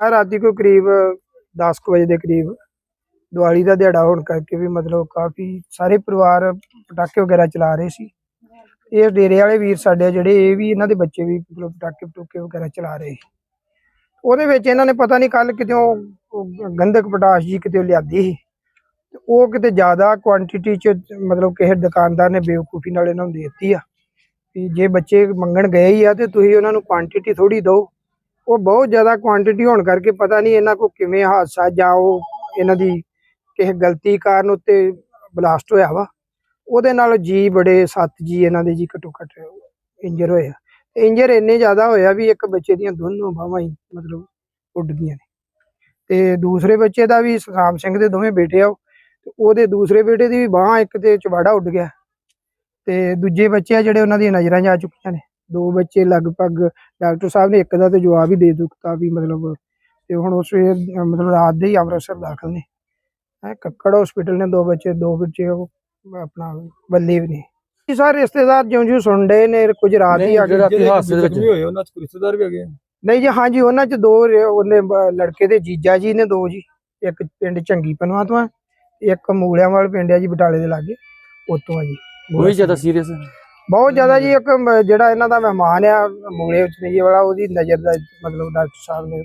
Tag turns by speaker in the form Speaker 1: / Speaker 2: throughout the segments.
Speaker 1: ਆ ਰਾਤੀ ਕੋਈ ਕਰੀਬ 10 ਕੁ ਵਜੇ ਦੇ ਕਰੀਬ ਦੀਵਾਲੀ ਦਾ ਦਿਹਾੜਾ ਹੋਣ ਕਰਕੇ ਵੀ ਮਤਲਬ ਕਾਫੀ ਸਾਰੇ ਪਰਿਵਾਰ ਪਟਾਕੇ ਵਗੈਰਾ ਚਲਾ ਰਹੇ ਸੀ ਇਹ ਡੇਰੇ ਵਾਲੇ ਵੀਰ ਸਾਡੇ ਜਿਹੜੇ, ਇਹ ਵੀ ਇਹਨਾਂ ਦੇ ਬੱਚੇ ਵੀ ਮਤਲਬ ਪਟਾਕੇ ਪਟੂਕੇ ਵਗੈਰਾ ਚਲਾ ਰਹੇ ਸੀ। ਉਹਦੇ ਵਿੱਚ ਇਹਨਾਂ ਨੇ ਪਤਾ ਨਹੀਂ ਕੱਲ ਕਿਤੇ ਗੰਧਕ ਪਟਾਸ਼ ਜੀ ਕਿਤੇ ਲਿਆਦੀ ਸੀ ਤੇ ਉਹ ਕਿਤੇ ਜ਼ਿਆਦਾ ਕੁਆਂਟੀਟੀ ਚ ਮਤਲਬ ਕਿਸੇ ਦੁਕਾਨਦਾਰ ਨੇ ਬੇਵਕੂਫੀ ਨਾਲ ਇਹਨਾਂ ਨੂੰ ਦੇ ਦਿੱਤੀ ਆ ਵੀ ਜੇ ਬੱਚੇ ਮੰਗਣ ਗਏ ਹੀ ਆ ਤੇ ਤੁਸੀਂ ਉਹਨਾਂ ਨੂੰ ਕੁਆਂਟੀਟੀ ਥੋੜੀ ਦਿਓ ਉਹ ਬਹੁਤ ਜ਼ਿਆਦਾ ਕੁਆਂਟੀਟੀ ਹੋਣ ਕਰਕੇ ਪਤਾ ਨਹੀਂ ਇਹਨਾਂ ਕੋ ਕਿਵੇਂ ਹਾਦਸਾ ਜਾਂ ਉਹ ਇਹਨਾਂ ਦੀ ਕਿਸੇ ਗਲਤੀ ਕਾਰਨ ਉੱਤੇ ਬਲਾਸਟ ਹੋਇਆ ਵਾ। ਉਹਦੇ ਨਾਲ ਜੀ ਬੜੇ ਸੱਤ ਜੀ ਇਹਨਾਂ ਦੇ ਜੀ ਘੱਟੋ ਘੱਟ ਇੰਜਰ ਹੋਏ ਆ। ਇੰਜਰ ਇੰਨੇ ਜ਼ਿਆਦਾ ਹੋਇਆ ਵੀ ਇੱਕ ਬੱਚੇ ਦੀਆਂ ਦੋਨੋਂ ਬਾਹਾਂ ਹੀ ਮਤਲਬ ਉੱਡ ਗਈਆਂ ਨੇ। ਤੇ ਦੂਸਰੇ ਬੱਚੇ ਦਾ ਵੀ ਸਤਨਾਮ ਸਿੰਘ ਦੇ ਦੋਵੇਂ ਬੇਟੇ ਆ ਉਹ, ਤੇ ਉਹਦੇ ਦੂਸਰੇ ਬੇਟੇ ਦੀ ਵੀ ਬਾਹ ਇੱਕ ਤੇ ਚਵਾੜਾ ਉੱਡ ਗਿਆ। ਤੇ ਦੂਜੇ ਬੱਚੇ ਆ ਜਿਹੜੇ ਉਹਨਾਂ ਦੀਆਂ ਨਜ਼ਰਾਂ 'ਚ ਆ ਚੁੱਕੀਆਂ ਨੇ। ਦੋ ਬੱਚੇ ਲਗਭਗ ਡਾਕਟਰ ਸਾਹਿਬ ਨੇ ਇੱਕ ਦਾ ਤੇ ਜਵਾਬ ਹੀ ਦੇ ਦਿੱਤਾ ਵੀ ਮਤਲਬ ਤੇ ਹੁਣ ਉਸ ਅਹ ਮਤਲਬ ਰਾਤ ਦੇ ਹੀ ਅੰਮ੍ਰਿਤਸਰ ਦਾਖਲ ਨੇ। ਹੈ ਕੱਕੜ ਹਸਪੀਟਲ ਨੇ ਦੋ ਬੱਚੇ ਦੋ ਬੱਚੇ ਉਹ ਆਪਣਾ ਬੱਲੇ ਵੀ ਨੇ। ਜੀ ਸਰ ਰਿਸ਼ਤੇਦਾਰ ਜਿਉਂ ਜਿਉਂ ਸੁਣ ਨੇ ਕੁਝ ਰਾਤ ਹੀ ਆ ਗਏ।
Speaker 2: ਜਿਹੜੇ ਹਾਦਸੇ ਦੇ ਵਿੱਚ।
Speaker 3: ਹੋਏ ਉਹਨਾਂ ਚ ਕੋਈ ਰਿਸ਼ਤੇਦਾਰ ਵੀ ਹੈਗੇ ਆ?
Speaker 1: ਨਹੀਂ ਜੀ ਹਾਂਜੀ ਉਹਨਾਂ ਚ ਦੋ ਉਹਨੇ ਲੜਕੇ ਦੇ ਜੀਜਾ ਜੀ ਨੇ ਦੋ ਜੀ। ਇੱਕ ਪਿੰਡ ਚੰਗੀ ਪਨਵਾ ਤੋਂ ਆ ਇੱਕ ਮੂਲਿਆਂ ਵਾਲ ਪਿੰਡ ਆ ਜੀ ਬਟਾਲੇ ਦੇ ਲਾਗੇ ਉਤੋਂ ਆ ਜੀ।
Speaker 2: ਉਹ ਵੀ ਜ਼ਿਆਦਾ ਸੀਰੀਅਸ ਹੈ
Speaker 1: ਬਹੁਤ ਜ਼ਿਆਦਾ ਜੀ ਇੱਕ ਮ- ਜਿਹੜਾ ਇਹਨਾਂ ਦਾ ਮਹਿਮਾਨ ਆ ਮੂਲੇ ਵਿੱਚ ਨਹੀਂ ਵਾਲਾ ਉਹਦੀ ਨਜ਼ਰ ਦਾ ਮਤਲਬ ਡਾਕਟਰ ਸਾਹਿਬ ਨੇ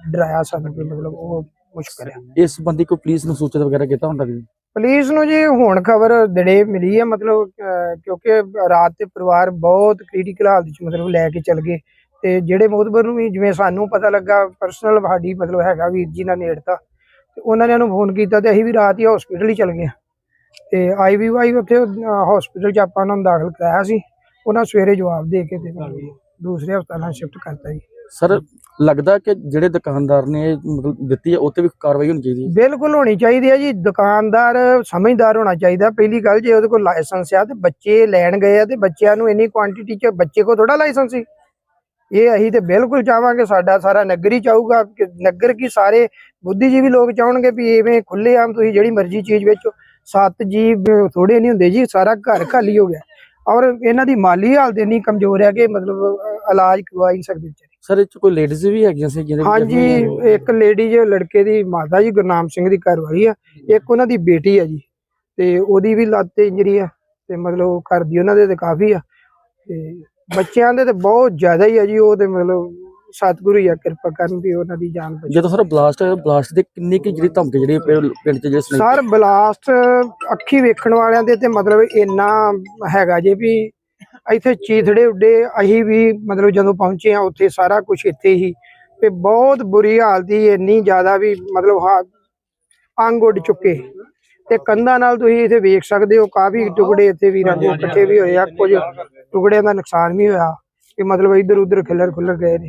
Speaker 1: ਡਰਾਇਆ ਸਾਨੂੰ ਕਿ ਮਤਲਬ ਉਹ ਮੁਸ਼ਕਲ ਆ।
Speaker 2: ਇਸ ਸੰਬੰਧੀ ਕੋਈ ਪੁਲਿਸ ਨੂੰ ਸੂਚਿਤ ਵਗੈਰਾ ਕੀਤਾ ਹੁੰਦਾ ਵੀ
Speaker 1: ਪੁਲਿਸ ਨੂੰ ਜੀ ਹੁਣ ਖਬਰ ਦਿਨੇ ਮਿਲੀ ਹੈ ਮਤਲਬ ਅਹ, ਕਿਉਂਕਿ ਰਾਤ ਤੇ ਪਰਿਵਾਰ ਬਹੁਤ ਕ੍ਰਿਟੀਕਲ ਹਾਲਤ ਵਿੱਚ ਮਤਲਬ ਲੈ ਕੇ ਚਲ ਗਏ। ਤੇ ਜਿਹੜੇ ਮੋਦਬਰ ਨੂੰ ਵੀ ਜਿਵੇਂ ਸਾਨੂੰ ਪਤਾ ਲੱਗਾ ਪਰਸਨਲ ਸਾਡੀ ਮਤਲਬ ਹੈਗਾ ਵੀਰ ਜੀ ਨਾਲ ਨੇੜਤਾ ਤੇ ਉਹਨਾਂ ਨੇ ਉਹਨੂੰ ਫੋਨ ਕੀਤਾ ਤੇ ਅਸੀਂ ਵੀ ਰਾਤ ਹੀ ਹਸਪੀਟਲ ਹੀ ਚਲ ਗਏ ਤੇ ਆਈਵੀਵਾਈ ਉੱਥੇ ਹਸਪੀਟਲ 'ਚ ਆਪਾਂ ਉਹਨਾਂ ਨੂੰ ਦਾਖਲ ਕਰਾਇਆ ਸੀ। ਉਹਨਾਂ ਸਵੇਰੇ ਜਵਾਬ ਦੇ ਕੇ ਤੇ ਦੂਸਰੇ ਹਸਪਤਾਲਾਂ ਸ਼ਿਫਟ ਕਰਤਾ ਜੀ।
Speaker 2: ਸਰ ਲੱਗਦਾ ਕਿ ਜਿਹੜੇ ਦੁਕਾਨਦਾਰ ਨੇ ਇਹ ਮਤਲਬ ਦਿੱਤੀ ਹੈ ਉਹ ਤੇ ਵੀ ਕਾਰਵਾਈ ਹੋਣੀ ਚਾਹੀਦੀ ਹੈ?
Speaker 1: ਬਿਲਕੁਲ ਹੋਣੀ ਚਾਹੀਦੀ ਹੈ ਜੀ। ਦੁਕਾਨਦਾਰ ਸਮਝਦਾਰ ਹੋਣਾ ਚਾਹੀਦਾ। ਪਹਿਲੀ ਗੱਲ ਜੇ ਉਹਦੇ ਕੋਲ ਲਾਇਸੈਂਸ ਆ ਤੇ ਬੱਚੇ ਲੈਣ ਗਏ ਆ ਤੇ ਬੱਚਿਆਂ ਨੂੰ ਇੰਨੀ ਕੁਆਂਟੀਟੀ ਚ ਬੱਚੇ ਕੋ ਥੋੜਾ ਲਾਇਸੈਂਸ ਸੀ। ਇਹ ਅਸੀਂ ਤੇ ਬਿਲਕੁਲ ਚਾਹਾਂਗੇ ਸਾਡਾ ਸਾਰਾ ਨਗਰ ਹੀ ਚਾਹੂਗਾ ਕਿ ਨਗਰ ਕੀ ਸਾਰੇ ਬੁੱਧੀਜੀਵੀ ਲੋਕ ਚਾਹਣਗੇ ਵੀ ਇਵੇਂ ਖੁੱਲੇ ਆਮ ਤੁਸੀਂ ਜਿਹੜੀ ਮਰਜ਼ੀ ਚੀਜ਼ ਵੇਚੋ। ਸੱਤ ਜੀ ਥੋੜੇ ਨਹੀਂ ਹੁੰਦੇ ਜੀ ਸਾਰਾ ਘਰ ਖਾਲੀ ਹੋ ਗਿਆ। ਔਰ ਇਹਨਾਂ ਦੀ ਮਾਲੀ ਹਾਲਤ ਇੰਨੀ ਕਮਜ਼ੋਰ ਹੈ ਕਿ ਮਤਲਬ ਇਲਾਜ ਕਰਵਾ ਹੀ ਨਹੀਂ ਸਕਦੇ ਵਿਚਾਰੇ।
Speaker 2: ਸਰ ਇਹ ਚ ਕੋਈ ਲੇਡੀਜ਼ ਵੀ ਹੈਗੀਆਂ ਸੀ ਜਿਹਦੇ
Speaker 1: ਹਾਂਜੀ ਇੱਕ ਲੇਡੀ ਜੋ ਲੜਕੇ ਦੀ ਮਾਤਾ ਜੀ ਗੁਰਨਾਮ ਸਿੰਘ ਦੀ ਘਰ ਵਾਲੀ ਆ। ਇੱਕ ਉਹਨਾਂ ਦੀ ਬੇਟੀ ਆ ਜੀ। ਤੇ ਉਹਦੀ ਵੀ ਲੱਤ ਤੇ ਇੰਜਰੀ ਆ ਤੇ ਮਤਲਬ ਉਹ ਘਰ ਦੀ ਉਹਨਾਂ ਦੇ ਤੇ ਕਾਫੀ ਆ। ਤੇ ਬੱਚਿਆਂ ਦੇ ਤੇ ਬਹੁਤ ਜ਼ਿਆਦਾ ਹੀ ਆ ਜੀ ਉਹ ਤੇ ਮਤਲਬ ਸਤਿਗੁਰੂ ਹੀ ਆ ਕਿਰਪਾ ਕਰਨ ਵੀ ਉਹਨਾਂ ਦੀ ਜਾਨ ਬਚੇ।
Speaker 2: ਜਦੋਂ ਸਰ ਬਲਾਸਟ ਹੋਇਆ ਬਲਾਸਟ ਦੇ ਕਿੰਨੀ ਕੀ ਜਿਹੜੀ ਧਮਕੀ ਜਿਹੜੀ ਪਿੰਡ ਚ ਜਿਹੜੇ ਸੁਣਾਈ
Speaker 1: ਸਰ ਬਲਾਸਟ ਅੱਖੀ ਵੇਖਣ ਵਾਲਿਆਂ ਦੇ ਤੇ ਮਤਲਬ ਇੰਨਾ ਹੈਗਾ ਜੇ ਵੀ ਇੱਥੇ ਚੀਥੜੇ ਉੱਡੇ ਅਸੀਂ ਵੀ ਮਤਲਬ ਜਦੋਂ ਪਹੁੰਚੇ ਆ ਉੱਥੇ ਸਾਰਾ ਕੁਝ ਇੱਥੇ ਹੀ। ਤੇ ਬਹੁਤ ਬੁਰੀ ਹਾਲਤ ਸੀ ਇੰਨੀ ਜ਼ਿਆਦਾ ਵੀ ਮਤਲਬ ਹਾ- ਅੰਗ ਉੱਡ ਚੁੱਕੇ। ਤੇ ਕੰਧਾਂ ਨਾਲ ਤੁਸੀਂ ਇੱਥੇ ਵੇਖ ਸਕਦੇ ਹੋ ਕਾਫੀ ਟੁਕੜੇ ਇੱਥੇ ਵੀਰਾਂ ਦੇ ਇਕੱਠੇ ਵੀ ਹੋਏ ਆ ਕੁਝ ਟੁਕੜਿਆਂ ਦਾ ਨੁਕਸਾਨ ਵੀ ਹੋਇਆ। ਕਿ ਮਤਲਬ ਇੱਧਰ ਉੱਧਰ ਖਿਲਰ ਖੁੱਲਰ ਗਏ ਨੇ।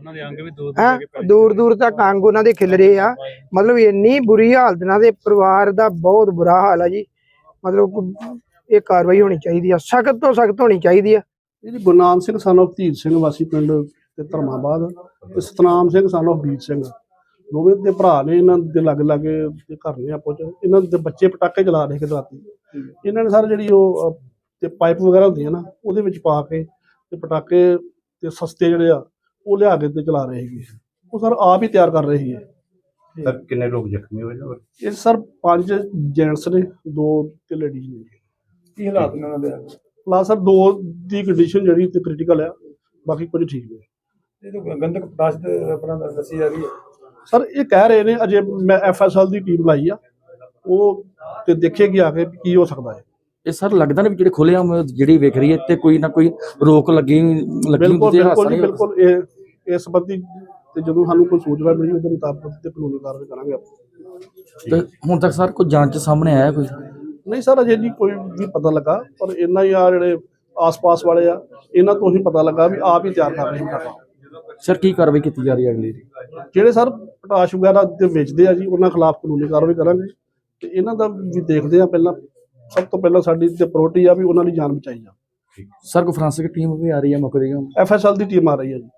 Speaker 3: ਉਹਨਾਂ ਦੇ ਅੰਗ ਵੀ ਦੋ
Speaker 1: ਹੈਂ? ਦੂਰ ਦੂਰ ਤੱਕ ਅੰਗ ਉਹਨਾਂ ਦੇ ਖਿਲ ਰਹੇ ਆ। ਮਤਲਬ ਇੰਨੀ ਬੁਰੀ ਹਾਲਤ ਨਾਲ ਦੇ ਪਰਿਵਾਰ ਦਾ ਬਹੁਤ ਬੁਰਾ ਹਾਲ ਆ ਜੀ। ਮਤਲਬ ਕੋ- ਇਹ ਕਾਰਵਾਈ ਹੋਣੀ ਚਾਹੀਦੀ ਆ ਸਖਤ ਤੋਂ ਸਖਤ ਹੋਣੀ ਚਾਹੀਦੀ ਆ।
Speaker 4: ਇਹ ਜੀ ਗੁਰਨਾਮ ਸਿੰਘ of ਧੀਰ ਸਿੰਘ ਵਾਸੀ ਪਿੰਡ ਤੇ ਧਰਮਾਬਾਦ ਤੇ ਸਤਨਾਮ ਸਿੰਘ of ਵੀਰ ਸਿੰਘ। ਦੋਵੇਂ ਦੇ ਭਰਾ ਨੇ ਇਹਨਾਂ ਦੇ ਲੱਗ ਲਾਗੇ ਦੇ ਘਰ ਨੇ ਆਪੋ ਚ। ਇਹਨਾਂ ਦੇ ਬੱਚੇ ਪਟਾਕੇ ਚਲਾ ਰਹੇ ਕਿ ਰਾਤੀ। ਇਹਨਾਂ ਨੇ ਸਾਰੇ ਜਿਹੜੀ ਉਹ ਅਹ, ਤੇ ਪਾਈਪ ਵਗੈਰਾ ਹੁੰਦੀਆਂ ਨਾ ਉਹਦੇ ਵਿੱਚ ਪਾ ਕੇ ਤੇ ਪਟਾਕੇ ਤੇ ਸਸਤੇ ਜਿਹੜੇ ਆ ਉਹ ਲਿਆ ਕੇ ਤੇ ਚਲਾ ਰਹੇ ਹੈਗੇ ਉਹ ਸਰ ਆਪ ਹੀ ਤਿਆਰ ਕਰ ਰਹੇ ਹੈਗੇ
Speaker 5: ਸਰ ਕਿੰਨੇ ਲੋਕ ਜ਼ਖਮੀ ਹੋਏ ਨੇ ਔਰ
Speaker 4: ਇਹ ਸਰ ਪੰਜ ਜੈਂਟਸ ਨੇ ਦੋ ਤੇ ਲੇਡੀਜ਼ ਨੇ।
Speaker 3: ਕੀ ਹਾਲਾਤ ਨੇ ਉਹਨਾਂ ਦੇ?
Speaker 4: ਪਲੱਸ ਸਰ ਦੋ ਦੀ ਕੰਡੀਸ਼ਨ ਜਿਹੜੀ ਤੇ ਕ੍ਰਿਟੀਕਲ ਆ ਬਾਕੀ ਕੁਝ ਠੀਕ ਨੇ।
Speaker 3: ਇਹ ਤਾਂ ਗੰਧਕ ਪਦਾਰਥ ਦੇ ਆਪਣਾ ਦੱਸੀ ਜਾ ਰਹੀ ਹੈ।
Speaker 4: ਸਰ ਇਹ ਕਹਿ ਰਹੇ ਨੇ ਅਜੇ ਮੈਂ ਐਫਐਸਐਲ ਦੀ ਟੀਮ ਲਾਈ ਆ। ਉਹ ਤੇ ਦੇਖੇਗੀ ਆ ਕੇ ਕੀ ਹੋ ਸਕਦਾ ਹੈ।
Speaker 2: ਇਹ ਸਰ ਲੱਗਦਾ ਨਹੀਂ ਜਿਹੜੇ ਖੁੱਲ੍ਹੇਆਮ ਜਿਹੜੀ ਵਿਖ ਰਹੀ ਹੈ ਤੇ ਕੋਈ ਨਾ ਕੋਈ ਰੋਕ ਲੱਗੀ ਲੱਗੀ
Speaker 4: ਬਿਲਕੁਲ ਬਿਲਕੁਲ ਜੀ। ਬਿਲਕੁਲ ਇਹ ਇਸ ਸੰਬੰਧੀ ਤੇ ਜਦੋਂ ਸਾਨੂੰ ਕੋਈ ਸੂਚਨਾ ਮਿਲੀ ਉਹਦੇ ਮੁਤਾਬਕ ਤੇ ਕਾਨੂੰਨੀ ਕਾਰਵਾਈ ਕਰਾਂਗੇ ਆਪਾਂ।
Speaker 2: ਤੇ ਹੁਣ ਤੱਕ ਸਰ ਕੋਈ ਜਾਂਚ ਸਾਹਮਣੇ ਆਇਆ ਕੋਈ?
Speaker 4: ਨਹੀਂ ਸਰ ਅਜੇ ਨਹੀਂ ਕੋਈ ਵੀ ਪਤਾ ਲੱਗਾ ਪਰ ਇੰਨਾ ਹੀ ਆ ਜਿਹੜੇ ਆਸ-ਪਾਸ ਵਾਲੇ ਆ ਇਹਨਾਂ ਤੋਂ ਹੀ ਪਤਾ ਲੱਗਾ ਵੀ ਆਪ ਹੀ ਤਿਆਰ ਕਰ ਰਹੇ ਹਨ
Speaker 2: ਸਰ ਕੀ ਕਾਰਵਾਈ ਕੀਤੀ ਜਾ ਰਹੀ ਹੈ ਅਗਲੀ? ਦੀ
Speaker 4: ਜਿਹੜੇ ਸਰ ਪਟਾਸ਼ ਵਗੈਰਾ ਤੇ ਵੇਚਦੇ ਆ ਜੀ ਉਹਨਾਂ ਖਿਲਾਫ ਕਾਨੂੰਨੀ ਕਾਰਵਾਈ ਕਰਾਂਗੇ। ਤੇ ਇਹਨਾਂ ਦਾ ਵੀ ਦੇਖਦੇ ਆ ਪਹਿਲਾਂ। ਸਭ ਤੋਂ ਪਹਿਲਾਂ ਸਾਡੀ ਤੇ ਪ੍ਰਾਇੋਰਟੀ ਆ ਵੀ ਉਹਨਾਂ ਦੀ ਜਾਨ ਬਚਾਈ ਜਾ
Speaker 2: ਸਰ ਕੋਈ ਫਰਾਂਸਿਕ ਟੀਮ ਵੀ ਆ ਰਹੀ ਹੈ ਮੌਕੇ ਦੀ
Speaker 4: ਐਫਐਸਐਲ ਦੀ ਟੀਮ ਆ ਰਹੀ ਹੈ ਜੀ।